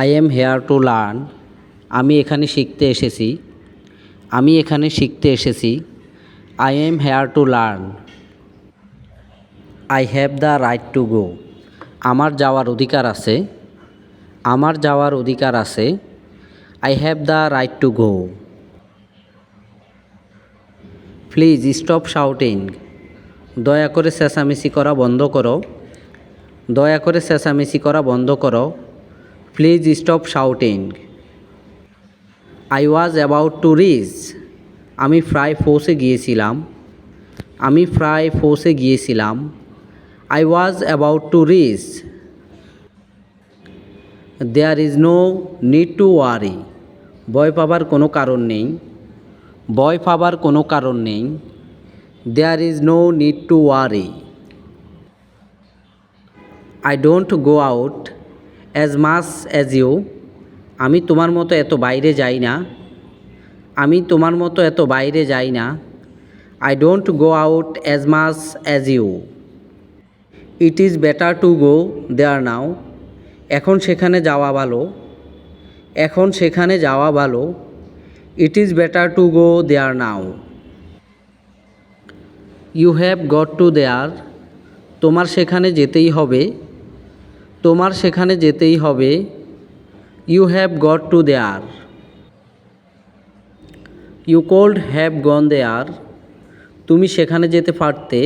I am here to learn আমি এখানে শিখতে এসেছি আমি এখানে শিখতে এসেছি I am here to learn I have the right to go আমার যাওয়ার অধিকার আছে আমার যাওয়ার অধিকার আছে I have the right to go please stop shouting দয়া করে চেঁচামেচি করা বন্ধ করো দয়া করে চেঁচামেচি করা বন্ধ করো please stop shouting I was about to reach আমি প্রায় পৌঁছে গিয়েছিলাম আমি প্রায় পৌঁছে গিয়েছিলাম I was about to reach there is no need to worry ভয় পাবার কোনো কারণ নেই ভয় পাবার কোনো কারণ নেই there is no need to worry I don't go out as much as you আমি তোমার মতো এত বাইরে যাই না আমি তোমার মতো এত বাইরে যাই না I don't go out as much as you it is better to go there now এখন সেখানে যাওয়া ভালো এখন সেখানে যাওয়া ভালো it is better to go there now you have got to there তোমার সেখানে যেতেই হবে তোমার সেখানে যেতেই হবে you have got to there you could have gone they are তুমি সেখানে যেতে পারতে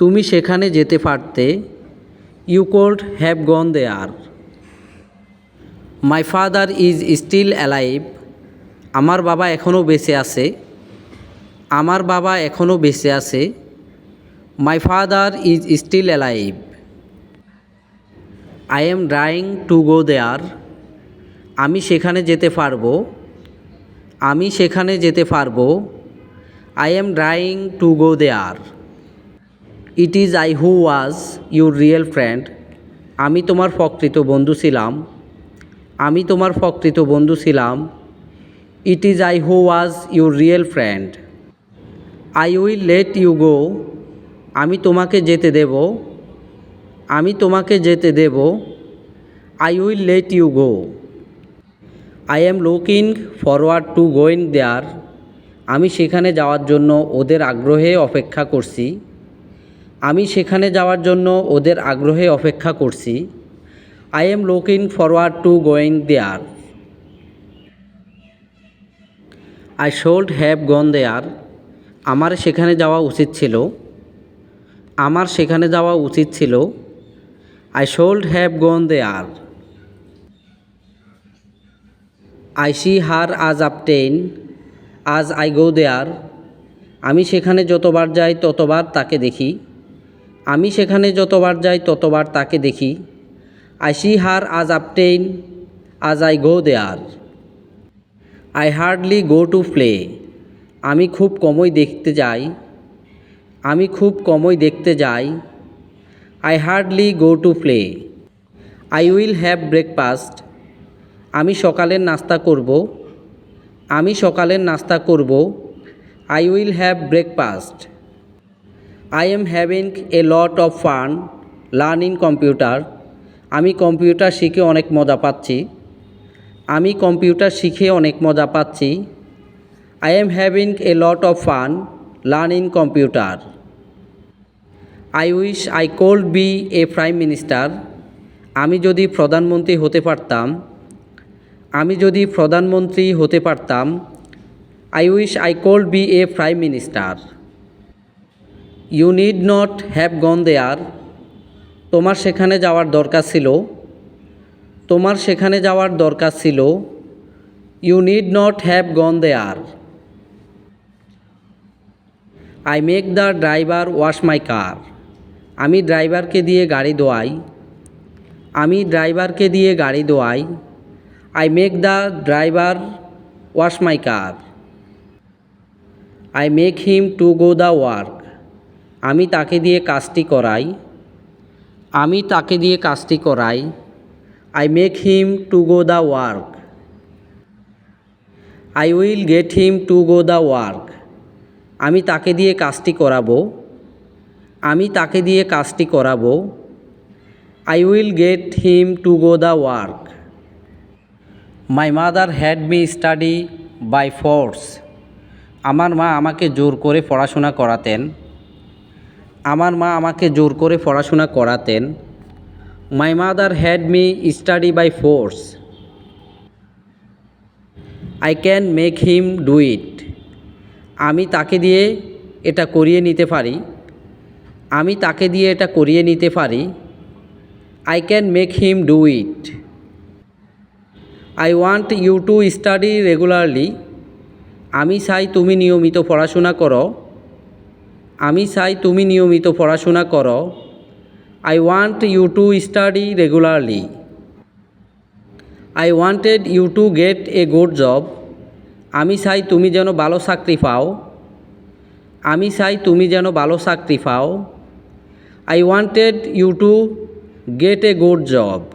তুমি সেখানে যেতে পারতে you could have gone they R my father is still alive আমার বাবা এখনও বেঁচে আছে আমার বাবা এখনও বেঁচে আছে my father is still alive I am trying to go there আমি সেখানে যেতে পারবো আমি সেখানে যেতে পারবো I am trying to go there it is I who was your real friend আমি তোমার প্রকৃত বন্ধু ছিলাম আমি তোমার প্রকৃত বন্ধু ছিলাম it is I who was your real friend I will let you go আমি তোমাকে যেতে দেবো আমি তোমাকে যেতে দেব I will let you go I am looking forward to going there আমি সেখানে যাওয়ার জন্য ওদের আগ্রহে অপেক্ষা করছি আমি সেখানে যাওয়ার জন্য ওদের আগ্রহে অপেক্ষা করছি I am looking forward to going there I should have gone there আমার সেখানে যাওয়া উচিত ছিল আমার সেখানে যাওয়া উচিত ছিল I should have gone there. I see her as আজ as I go there. আমি সেখানে যতবার যাই ততবার তাকে দেখি আমি সেখানে যতবার যাই ততবার তাকে দেখি আই সি হার আজ আপটেইন আজ I go there I hardly go to play আমি খুব কমই দেখতে যাই আমি খুব কমই দেখতে যাই I hardly go to play I will have breakfast আমি সকালের নাস্তা করব আমি সকালের নাস্তা করব I will have breakfast I am having a lot of fun learning computer আমি কম্পিউটার শিখে অনেক মজা পাচ্ছি আমি কম্পিউটার শিখে অনেক মজা পাচ্ছি I am having a lot of fun learning computer I wish I could be a prime minister আমি যদি প্রধানমন্ত্রী হতে পারতাম আমি যদি প্রধানমন্ত্রী হতে পারতাম I wish I could be a prime minister you need not have gone there তোমার সেখানে যাওয়ার দরকার ছিল তোমার সেখানে যাওয়ার দরকার ছিল you need not have gone there I make the driver wash my car আমি ড্রাইভারকে দিয়ে গাড়ি দোয়াই আমি ড্রাইভারকে দিয়ে গাড়ি দোয়াই I make the driver wash my car I make him to go the work আমি তাকে দিয়ে কাজটি করাই আমি তাকে দিয়ে কাজটি করাই I make him to go the work I will get him to go the work আমি তাকে দিয়ে কাজটি করাবো আমি তাকে দিয়ে কাজটি করাবো I will get him to go the work my mother had me study by force আমার মা আমাকে জোর করে পড়াশোনা করাতেন আমার মা আমাকে জোর করে পড়াশোনা করাতেন my mother had me study by force I can make him do it আমি তাকে দিয়ে এটা করিয়ে নিতে পারি আমি তাকে দিয়ে এটা করিয়ে নিতে পারি I can make him do it I want you to study regularly আমি চাই তুমি নিয়মিত পড়াশোনা করো আমি চাই তুমি নিয়মিত পড়াশোনা করো I want you to study regularly I wanted you to get a good job আমি চাই তুমি যেন ভালো চাকরি পাও আমি চাই তুমি যেন ভালো চাকরি পাও I wanted you to get a good job.